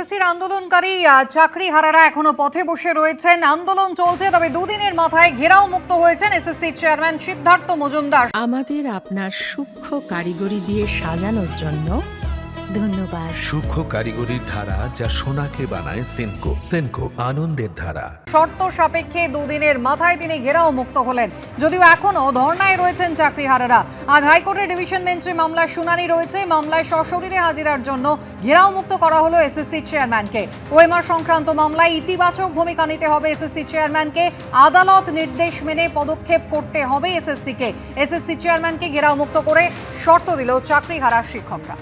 এসএসসির আন্দোলনকারী আহ, চাকরিহারারা এখনও পথে বসে রয়েছেন। আন্দোলন চলছে তবে দুদিনের মাথায় ঘেরাও মুক্ত হয়েছেন এসএসসি চেয়ারম্যান সিদ্ধার্থ মজুমদার। আমাদের আপনার সূক্ষ্ম কারিগরি দিয়ে সাজানোর জন্য ধন্যবাদ। সূক্ষ্ম কারিগরির ধারা যা সোনাকে বানায় সেনকো। সেনকো আনন্দের ধারা। শর্ত সাপেক্ষে দুদিনের মাথায় তিনি ঘেরাও মুক্ত হলেন। যদিও এখনও ধর্নায় রয়েছেন চাকরিহারারা। আজ হাইকোর্টের ডিভিশন বেঞ্চে মামলার শুনানি রয়েছে। মামলায় সশরীরে হাজিরার জন্য ঘেরাও মুক্ত করা হলো এসএসসি চেয়ারম্যানকে। ওএমআর সংক্রান্ত মামলায় ইতিবাচক ভূমিকা নিতে হবে এসএসসি চেয়ারম্যানকে। আদালত নির্দেশ মেনে পদক্ষেপ করতে হবে এসএসসিকে। এসএসসি চেয়ারম্যানকে ঘেরাও মুক্ত করে শর্ত দিল চাকরিহারা শিক্ষকরা।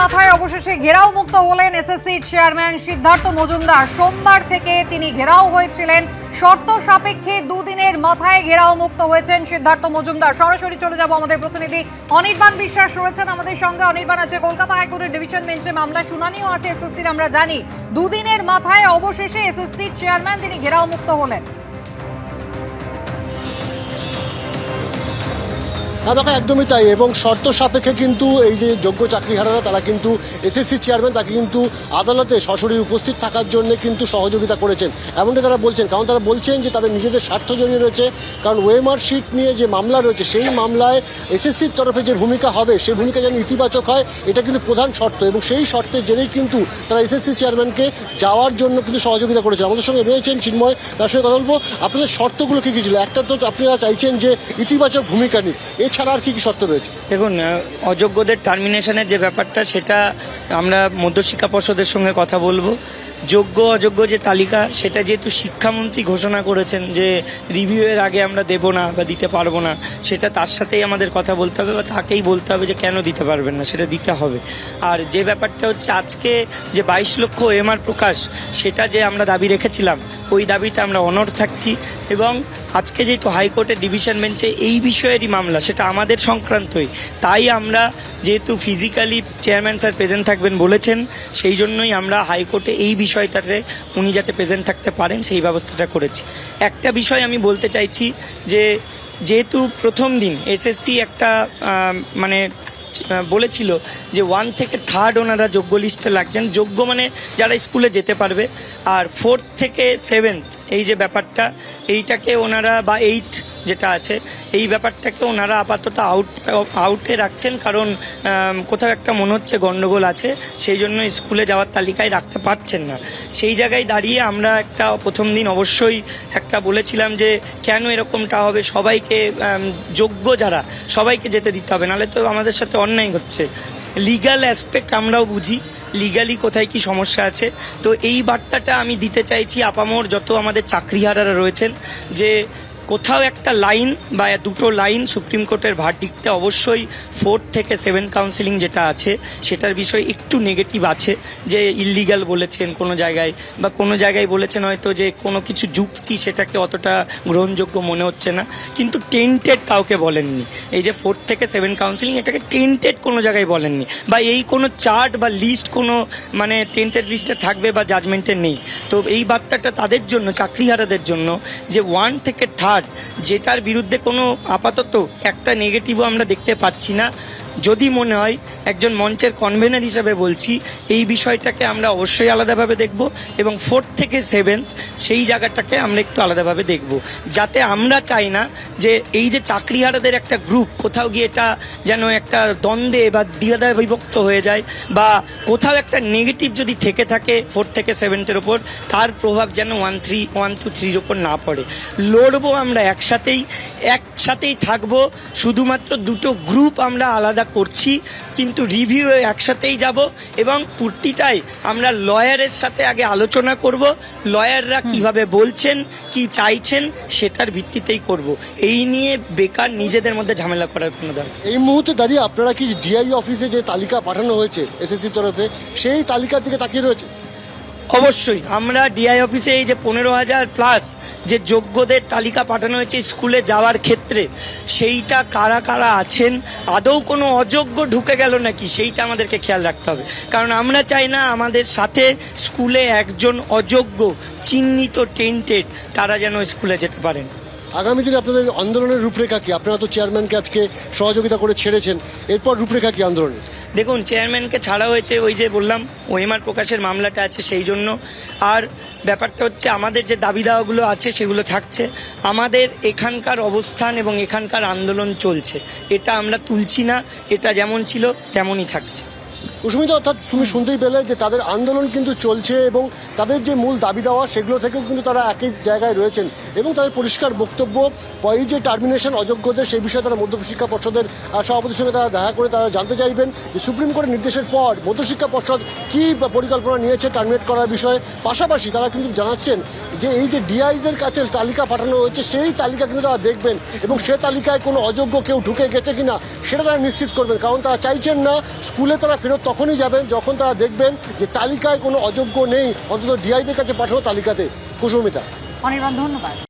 মাথায় অবশেষে ঘেরাও মুক্ত হলেন এসএসসি চেয়ারম্যান সিদ্ধার্থ মজুমদার। সোমবার থেকে তিনি ঘেরাও হয়েছিলেন। শর্ত সাপেক্ষে দুদিনের মাথায় ঘেরাও মুক্ত হয়েছেন সিদ্ধার্থ মজুমদার। সরাসরি চলে যাব আমাদের প্রতিনিধি অনির্বাণ বিশ্বাস রয়েছেন আমাদের সঙ্গে। অনির্বাণ আছে কলকাতা হাইকোর্টের ডিভিশন বেঞ্চে মামলা শুনানিও আছে এসএসসির আমরা জানি। দুদিনের মাথায় অবশেষে এসএসসি চেয়ারম্যান তিনি ঘেরাও মুক্ত হলেন। হ্যাঁ দেখো একদমই তাই। এবং শর্ত সাপেক্ষে কিন্তু এই যে যোগ্য চাকরিহারারা, তারা কিন্তু এসএসসি চেয়ারম্যান, তাকে কিন্তু আদালতে সশরীর উপস্থিত থাকার জন্য কিন্তু সহযোগিতা করেছেন। এমনটা তারা বলছেন, কারণ তারা বলছেন যে তাদের নিজেদের স্বার্থ জড়িয়ে রয়েছে। কারণ ওয়েমার শিট নিয়ে যে মামলা রয়েছে, সেই মামলায় এসএসসির তরফে যে ভূমিকা হবে সেই ভূমিকা যেন ইতিবাচক হয়, এটা কিন্তু প্রধান শর্ত। এবং সেই শর্তের জেরেই কিন্তু তারা এসএসসি চেয়ারম্যানকে যাওয়ার জন্য কিন্তু সহযোগিতা করেছে আমাদের সঙ্গে রয়েছেন চিন্ময়, তার সঙ্গে কথা বলব। আপনাদের শর্তগুলো কী কী ছিল? একটা তো আপনারা চাইছেন যে ইতিবাচক ভূমিকা নিক। এছাড়া আর কি কী শর্ত রয়েছে? দেখুন অযোগ্যদের টার্মিনেশনের যে ব্যাপারটা, সেটা আমরা মধ্যশিক্ষা পর্ষদের সঙ্গে কথা বলব। যোগ্য, অযোগ্য যে তালিকা, সেটা যেহেতু শিক্ষামন্ত্রী ঘোষণা করেছেন যে রিভিউয়ের আগে আমরা দেব না বা দিতে পারব না, সেটা তার সাথেই আমাদের কথা বলতে হবে বা তাকেই বলতে হবে যে কেন দিতে পারবেন না, সেটা দিতে হবে। আর যে ব্যাপারটা হচ্ছে আজকে যে বাইশ লক্ষ এমআর প্রকাশ, সেটা যে আমরা দাবি রেখেছিলাম, ওই দাবিতে আমরা অনর থাকছি এবং আজকে যেহেতু হাইকোর্টের ডিভিশন বেঞ্চে এই বিষয়েরই মামলা, সেটা আমাদের সংক্রান্তই, তাই আমরা যেহেতু ফিজিক্যালি চেয়ারম্যান স্যার প্রেজেন্ট থাকবেন বলেছেন, সেই জন্যই আমরা হাইকোর্টে এই বিষয়টাতে উনি যাতে প্রেজেন্ট থাকতে পারেন, সেই ব্যবস্থাটা করেছি। একটা বিষয় আমি বলতে চাইছি যে, যেহেতু প্রথম দিন এসএসসি একটা মানে বলেছিল যে ওয়ান থেকে থার্ড ওনারা যোগ্য লিস্টে লাগছেন। যোগ্য মানে যারা স্কুলে যেতে পারবে। আর ফোর্থ থেকে সেভেন্থ এই যে ব্যাপারটা, এইটাকে ওনারা বা এইট যেটা আছে। এই ব্যাপারটাকে ওনারা আপাতত আউট আউটে রাখছেন কারণ কোথাও একটা মনে হচ্ছে গণ্ডগোল আছে, সেই জন্য স্কুলে যাওয়ার তালিকায় রাখতে পারছেন না। সেই জায়গায় দাঁড়িয়ে আমরা একটা প্রথম দিন অবশ্যই একটা বলেছিলাম যে, কেন এরকমটা হবে? সবাইকে যোগ্য যারা, সবাইকে যেতে দিতে হবে, নাহলে তো আমাদের সাথে অন্যায় হচ্ছে। লিগ্যাল অ্যাসপেক্ট আমরাও বুঝি লিগালি কোথায় কি সমস্যা আছে। তো এই বার্তাটা আমি দিতে চাইছি আপামোর যত আমাদের চাকরিহারারা রয়েছেন, যে কোথাও একটা লাইন বা দুটো লাইন সুপ্রিম কোর্টের ভার্ডিক্টে অবশ্যই ফোর্থ থেকে সেভেন কাউন্সিলিং যেটা আছে, সেটার বিষয়ে একটু নেগেটিভ আছে, যে ইললিগাল বলেছেন কোনো জায়গায় বা কোনো জায়গায় বলেছেন হয়তো যে কোনো কিছু যুক্তি সেটাকে অতটা গ্রহণযোগ্য মনে হচ্ছে না, কিন্তু টেন্টেড কাউকে বলেননি। এই যে ফোর্থ থেকে সেভেন কাউন্সিলিং এটাকে টেন্টেড কোনো জায়গায় বলেননি বা এই কোনো চার্ট বা লিস্ট কোনো মানে টেন্টেড লিস্টে থাকবে বা জাজমেন্টে নেই। তো এই বার্তাটা তাদের জন্য, চাকরিহারাদের জন্য যে ওয়ান থেকে থার্ড যেটার বিরুদ্ধে কোনো আপাতত একটা নেগেটিভও আমরা দেখতে পাচ্ছি না। যদি মনে হয় একজন মঞ্চের কনভেনার হিসাবে বলছি, এই বিষয়টাকে আমরা অবশ্যই আলাদাভাবে দেখব এবং ফোর্থ থেকে সেভেন্থ সেই জায়গাটাকে আমরা একটু আলাদাভাবে দেখব। যাতে আমরা চাই না যে এই যে চাকরিহারাদের একটা গ্রুপ কোথাও গিয়ে এটা যেন একটা দ্বন্দ্বে বা দ্বিধায় বিভক্ত হয়ে যায় বা কোথাও একটা নেগেটিভ যদি থেকে থাকে ফোর থেকে সেভেন্থের ওপর তার প্রভাব যেন ওয়ান থ্রি ওয়ান টু থ্রির ওপর না পড়ে। লড়বো আমরা একসাথেই একসাথেই থাকব, শুধুমাত্র দুটো গ্রুপ আমরা আলাদা করছি কিন্তু রিভিউ একসাথেই যাব এবং পুরটিটাই আমরা লয়ারের সাথে আগে আলোচনা করব লয়াররা কীভাবে বলছেন কি চাইছেন সেটার ভিত্তিতেই করব। এই নিয়ে বেকার নিজেদের মধ্যে ঝামেলা করার কোনো দরকার এই মুহূর্তে দাঁড়িয়ে আপনারা কি ডিআই অফিসে যে তালিকা পাঠানো হয়েছে এসএসসি তরফে সেই তালিকার দিকে তাকিয়ে রয়েছে? অবশ্যই। আমরা ডিআই অফিসে এই যে পনেরো হাজার প্লাস যে যোগ্যদের তালিকা পাঠানো হয়েছে স্কুলে যাওয়ার ক্ষেত্রে, সেইটা কারা কারা আছেন? আদৌ কোনো অযোগ্য ঢুকে গেল নাকি? সেইটা আমাদেরকে খেয়াল রাখতে হবে। কারণ আমরা চাই না আমাদের সাথে স্কুলে একজন অযোগ্য, চিহ্নিত টেন্টেড তারা যেন স্কুলে যেতে পারেন। আগামী দিনে আপনাদের আন্দোলনের রূপরেখা কি? আপনারা তো চেয়ারম্যানকে আজকে সহযোগিতা করে ছেড়েছেন। এরপর রূপরেখা কি আন্দোলনের? দেখুন, চেয়ারম্যানকে ছাড়া হয়েছে ওই যে বললাম, ওএমআর প্রকাশের মামলাটা আছে সেই জন্য। আর ব্যাপারটা হচ্ছে, আমাদের যে দাবি দাওয়াগুলো আছে সেগুলো থাকছে। আমাদের এখানকার অবস্থান এবং এখানকার আন্দোলন চলছে। এটা আমরা তুলছি না, এটা যেমন ছিল তেমনই থাকছে। কুসুমিতা অর্থাৎ তুমি শুনতেই পেলে যে তাদের আন্দোলন কিন্তু চলছে এবং তাদের যে মূল দাবি দেওয়া সেগুলো থেকেও কিন্তু তারা একই জায়গায় রয়েছেন এবং তাদের পরিষ্কার বক্তব্য এই যে টার্মিনেশন অযোগ্যদের সেই বিষয়ে তারা মধ্যশিক্ষা পর্ষদের সভাপতির সঙ্গে তারা দেখা করে তারা জানতে চাইবেন যে সুপ্রিম কোর্টের নির্দেশের পর মধ্যশিক্ষা পর্ষদ কী পরিকল্পনা নিয়েছে টার্মিনেট করার বিষয়ে। পাশাপাশি তারা কিন্তু জানাচ্ছেন যে এই যে ডিআইদের কাছে তালিকা পাঠানো হয়েছে সেই তালিকা কিন্তু তারা দেখবেন এবং সে তালিকায় কোনো অযোগ্য কেউ ঢুকে গেছে কিনা সেটা তারা নিশ্চিত করবেন। কারণ তারা চাইছেন না স্কুলে তারা ফেরত তখনই যাবেন যখন তারা দেখবেন যে তালিকায় কোনো অযোগ্য নেই। অন্তত ডিআইদের কাছে পাঠানো তালিকাতে। কুসুমিতা। অনির্বাণ, ধন্যবাদ।